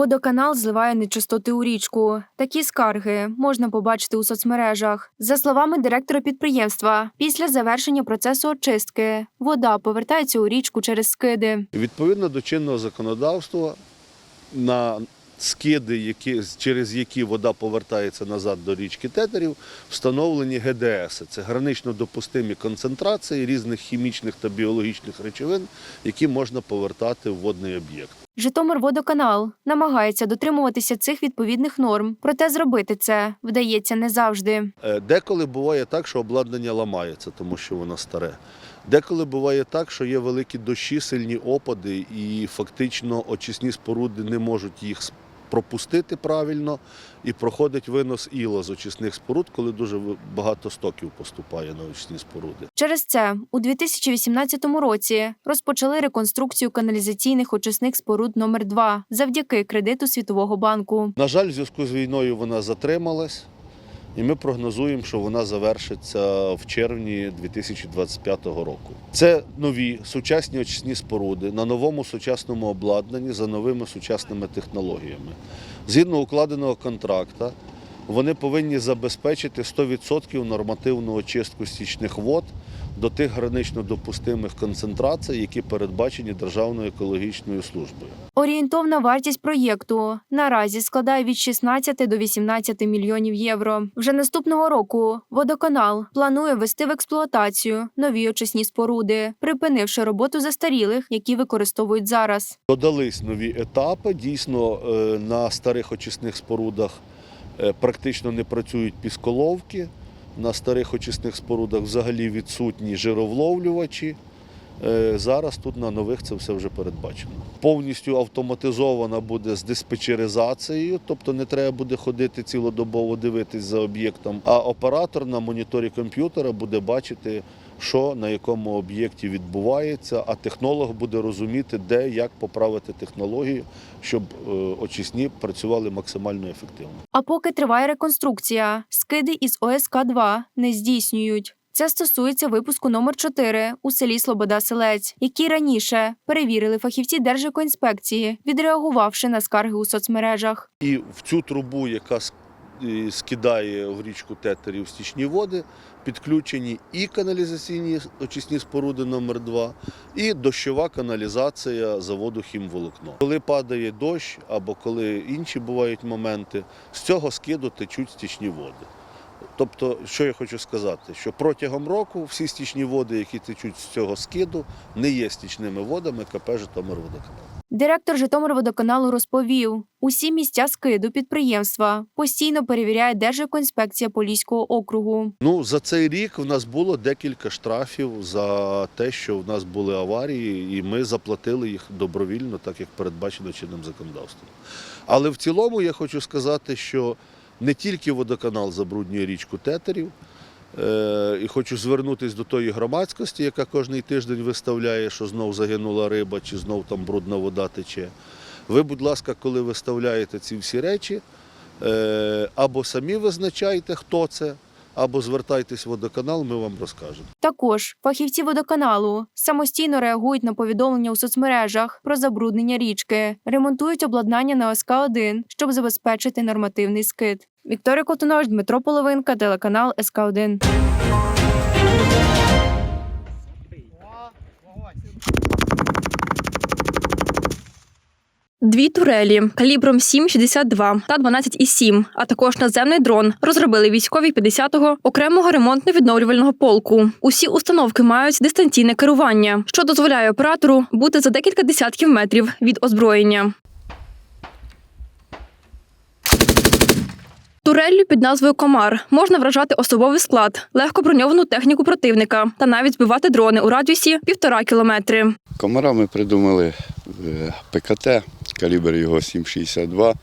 Водоканал зливає нечистоти у річку. Такі скарги можна побачити у соцмережах. За словами директора підприємства, після завершення процесу очистки вода повертається у річку через скиди. Відповідно до чинного законодавства на скиди, які, через які вода повертається назад до річки Тетерів, встановлені ГДС. Це гранично допустимі концентрації різних хімічних та біологічних речовин, які можна повертати в водний об'єкт. Житомирводоканал намагається дотримуватися цих відповідних норм, проте зробити це вдається не завжди. Е, Деколи буває так, що обладнання ламається, тому що воно старе. Деколи буває так, що є великі дощі, сильні опади, і фактично очисні споруди не можуть їх пропустити правильно, і проходить винос іла з очисних споруд, коли дуже багато стоків поступає на очисні споруди. Через це у 2018 році розпочали реконструкцію каналізаційних очисних споруд номер 2 завдяки кредиту Світового банку. На жаль, в зв'язку з війною вона затрималась, і ми прогнозуємо, що вона завершиться в червні 2025 року. Це нові сучасні очисні споруди на новому сучасному обладнанні за новими сучасними технологіями. Згідно укладеного контракта, вони повинні забезпечити 100% нормативну очистку стічних вод до тих гранично допустимих концентрацій, які передбачені Державною екологічною службою. Орієнтовна вартість проєкту наразі складає від 16 до 18 мільйонів євро. Вже наступного року водоканал планує ввести в експлуатацію нові очисні споруди, припинивши роботу застарілих, які використовують зараз. Додались нові етапи. Дійсно, е, на старих очисних спорудах е, практично не працюють пісколовки. На старих очисних спорудах взагалі відсутні жировловлювачі. Е, Зараз тут на нових це все вже передбачено. Повністю автоматизована буде з диспетчеризацією, тобто не треба буде ходити цілодобово дивитись за об'єктом. А оператор на моніторі комп'ютера буде бачити, що на якому об'єкті відбувається, а технолог буде розуміти, де як поправити технологію, щоб е, очисні працювали максимально ефективно. А поки триває реконструкція, скиди із ОСК-2 не здійснюють. Це стосується випуску номер 4 у селі Слобода Селець, який раніше перевірили фахівці Держекоінспекції, відреагувавши на скарги у соцмережах. І в цю трубу, яка скидає в річку Тетерів стічні води, підключені і каналізаційні очисні споруди номер 2 і дощова каналізація заводу Хімволокно. Коли падає дощ або коли інші бувають моменти, з цього скиду течуть стічні води. Тобто, що я хочу сказати, що протягом року всі стічні води, які течуть з цього скиду, не є стічними водами КП Житомирводоканал. Директор Житомирводоканалу розповів, усі місця скиду підприємства постійно перевіряє Держекоінспекція Поліського округу. Ну, за цей рік в нас було декілька штрафів за те, що в нас були аварії, і ми заплатили їх добровільно, так як передбачено чинним законодавством. Але в цілому я хочу сказати, що не тільки водоканал забруднює річку Тетерів, і хочу звернутися до тої громадськості, яка кожний тиждень виставляє, що знов загинула риба чи знов там брудна вода тече. Ви, будь ласка, коли виставляєте ці всі речі, е, або самі визначайте, хто це, або звертайтесь в водоканал, ми вам розкажемо. Також фахівці водоканалу самостійно реагують на повідомлення у соцмережах про забруднення річки, ремонтують обладнання на СК-1, щоб забезпечити нормативний скид. Вікторія Котунович, Дмитро Половинка, телеканал СК-1. Дві турелі калібром 7,62 та 12,7, а також наземний дрон розробили військові 50-го окремого ремонтно-відновлювального полку. Усі установки мають дистанційне керування, що дозволяє оператору бути за декілька десятків метрів від озброєння. Туреллю під назвою Комар можна вражати особовий склад, легко броньовану техніку противника та навіть збивати дрони у радіусі півтора кілометри. Комара ми придумали е, ПКТ, калібр його 7,62.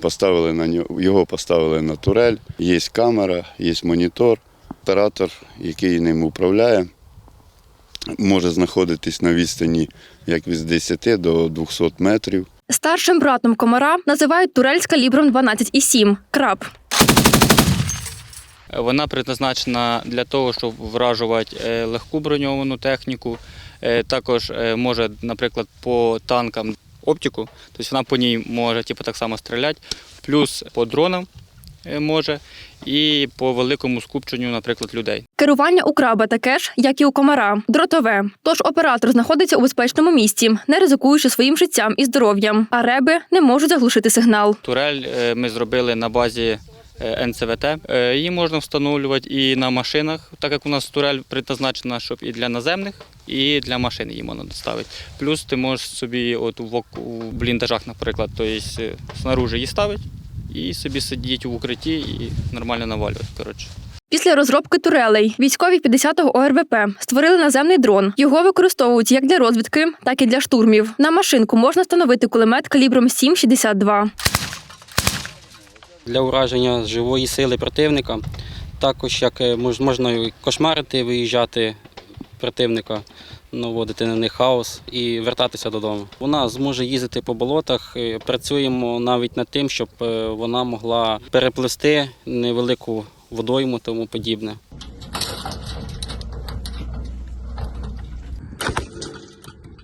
Поставили на нього, його поставили на турель. Є камера, є монітор. Оператор, який ним управляє, може знаходитись на відстані як від 10 до 200 метрів. Старшим братом комара називають турель з калібром 12,7 – краб. Вона предназначена для того, щоб вражувати е, легку броньовану техніку. Е, Також е, може, наприклад, по танкам оптику, тобто вона по ній може типу, так само стріляти, плюс по дронам може і по великому скупченню, наприклад, людей. Керування у краба таке ж, як і у комара, дротове. Тож оператор знаходиться у безпечному місці, не ризикуючи своїм життям і здоров'ям, а реби не можуть заглушити сигнал. Турель ми зробили на базі НЦВТ. Е, Її можна встановлювати і на машинах, так як у нас турель предназначена, щоб і для наземних, і для машин її можна доставити. Плюс ти можеш собі от у бліндажах, наприклад, тобто е, снаружи її ставити і собі сидіти в укритті і нормально навалювати. Коротше. Після розробки турелей військові 50-го ОРВП створили наземний дрон. Його використовують як для розвідки, так і для штурмів. На машинку можна встановити кулемет калібром 7,62. Для ураження живої сили противника. Також як е, можна кошмарити, виїжджати противника, наводити на них хаос і вертатися додому. Вона зможе їздити по болотах. е, Працюємо навіть над тим, щоб е, вона могла переплисти невелику водойму тому подібне.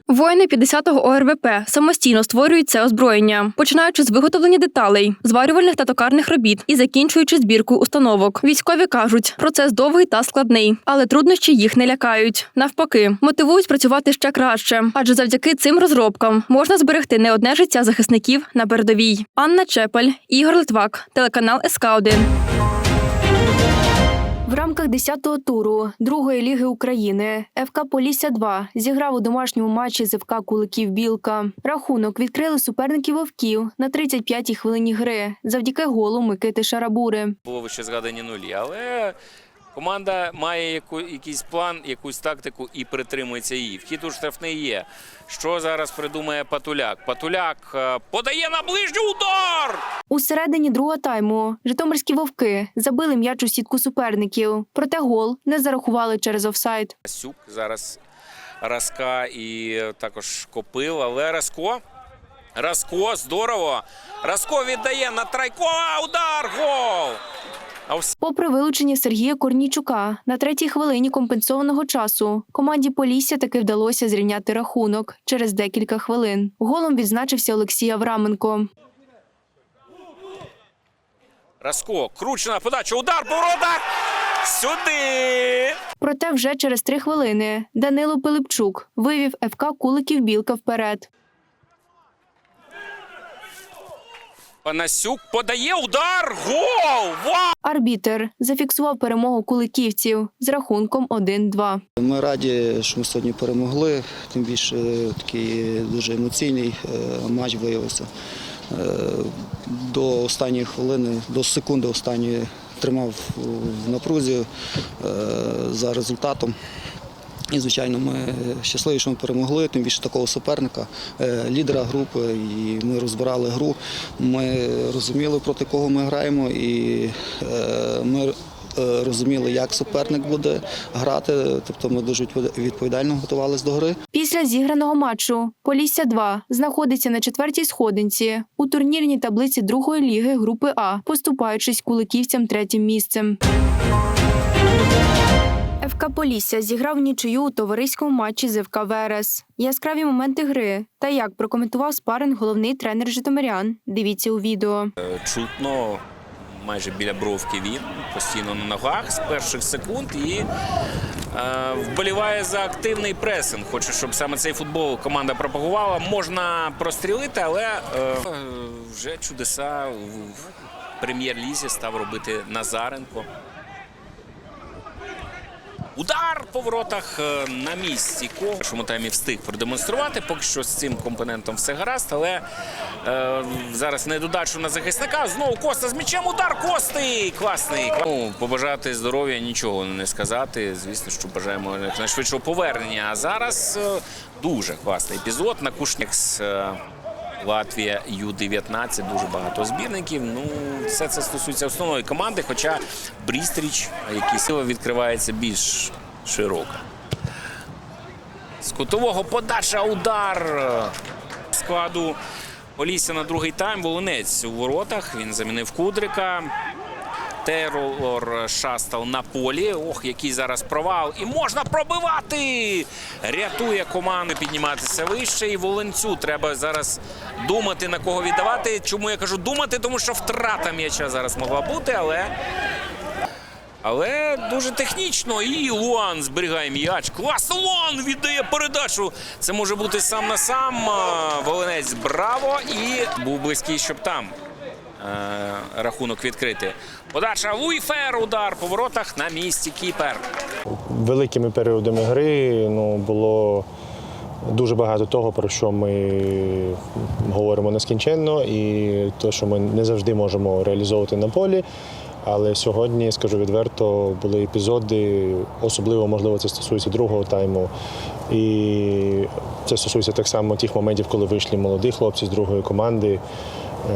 Воїни 50-го ОРВП самостійно створюють це озброєння, починаючи з виготовлення деталей, зварювальних та токарних робіт і закінчуючи збіркою установок. Військові кажуть, процес довгий та складний, але труднощі їх не лякають. Навпаки, мотивують працювати ще краще, адже завдяки цим розробкам можна зберегти не одне життя захисників на передовій. Анна Чепель, Ігор Литвак, телеканал СК 1 В рамках 10-го туру другої ліги України ФК Полісся 2 зіграв у домашньому матчі з ФК Куликів Білка. Рахунок відкрили суперники вовків на 35-й хвилині гри завдяки голу Микити Шарабури. було вище згадані нулі. Але команда має яку, якийсь план, якусь тактику і притримується її. Вхід у штрафний є. Що зараз придумає Патуляк? Патуляк е, подає на ближній удар! У середині другого тайму житомирські вовки забили м'яч у сітку суперників, проте гол не зарахували через офсайд. Сюк зараз Раска і е, також Копил, але Раско. Раско, здорово. Раско віддає на Трайкова. Удар! Гол! Попри вилучення Сергія Корнійчука на третій хвилині компенсованого часу, команді Полісся таки вдалося зрівняти рахунок через декілька хвилин. Голом відзначився Олексій Авраменко. Раско, кручена подача, удар воротах! Сюди! Проте вже через три хвилини Данило Пилипчук вивів ФК Куликів Білка вперед. Панасюк подає удар! Гол! Вау! Арбітер зафіксував перемогу куликівців з рахунком 1-2. Ми раді, що ми сьогодні перемогли. Тим більше такий дуже емоційний е, матч виявився. Е, До останньої хвилини, до секунди останньої тримав в напрузі е, за результатом. І, звичайно, ми щасливі, що ми перемогли, тим більше такого суперника, е, лідера групи. І ми розбирали гру. Ми розуміли, проти кого ми граємо, і е, ми е, розуміли, як суперник буде грати. Тобто ми дуже відповідально готувалися до гри. Після зіграного матчу Полісся 2 знаходиться на четвертій сходинці у турнірній таблиці другої ліги групи А, поступаючись куликівцям третім місцем. ФК Полісся зіграв нічию у товариському матчі з ФК Верес. Яскраві моменти гри та як прокоментував спаринг головний тренер Житомирян. Дивіться у відео. Чутно майже біля бровки він постійно на ногах з перших секунд і е, вболіває за активний пресинг. Хоче, щоб саме цей футбол команда пропагувала. Можна прострілити, але е, вже чудеса в прем'єр-лізі став робити Назаренко. Удар по воротах е, на місці. В першому таймі встиг продемонструвати. Поки що з цим компонентом все гаразд, але е, зараз недодачу на захисника. Знову Коста з м'ячем. Удар Кости! Класний. Ну, побажати здоров'я, нічого не сказати. Звісно, що бажаємо найшвидшого повернення. А зараз е, дуже класний епізод на Кушнікс. Е, Латвія Ю-19, дуже багато збірників. Ну, все це стосується основної команди, хоча Брістріч, який сила відкривається більш широко. З кутового подача удар складу Олісся на другий тайм. Волонець у воротах. Він замінив Кудрика. Тейлор Шастал на полі. Ох, який зараз провал. І можна пробивати! Рятує команду підніматися вище. І Волинцю треба зараз думати, на кого віддавати. Чому я кажу думати? Тому що втрата м'яча зараз могла бути, але. Але дуже технічно. І Луан зберігає м'яч. Класно Луан віддає передачу. Це може бути сам на сам. Волинець браво. І був близький, щоб там рахунок відкрити. Подача Луїфер, удар по воротах на місці Кіпер. великими періодами гри ну, було дуже багато того, про що ми говоримо нескінченно, і те, що ми не завжди можемо реалізовувати на полі. Але сьогодні, скажу відверто, були епізоди, особливо, можливо, це стосується другого тайму. І це стосується так само тих моментів, коли вийшли молоді хлопці з другої команди, е,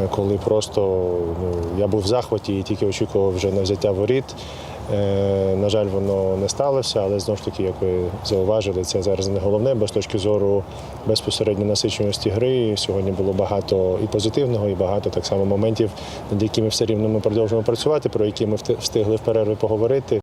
коли просто ну, я був в захваті і тільки очікував вже на взяття воріт. Е, На жаль, воно не сталося, але знову ж таки, як ви зауважили, це зараз не головне, бо з точки зору безпосередньо насиченості гри сьогодні було багато і позитивного, і багато так само моментів, над якими все рівно ми продовжуємо працювати, про які ми встигли в перерві поговорити.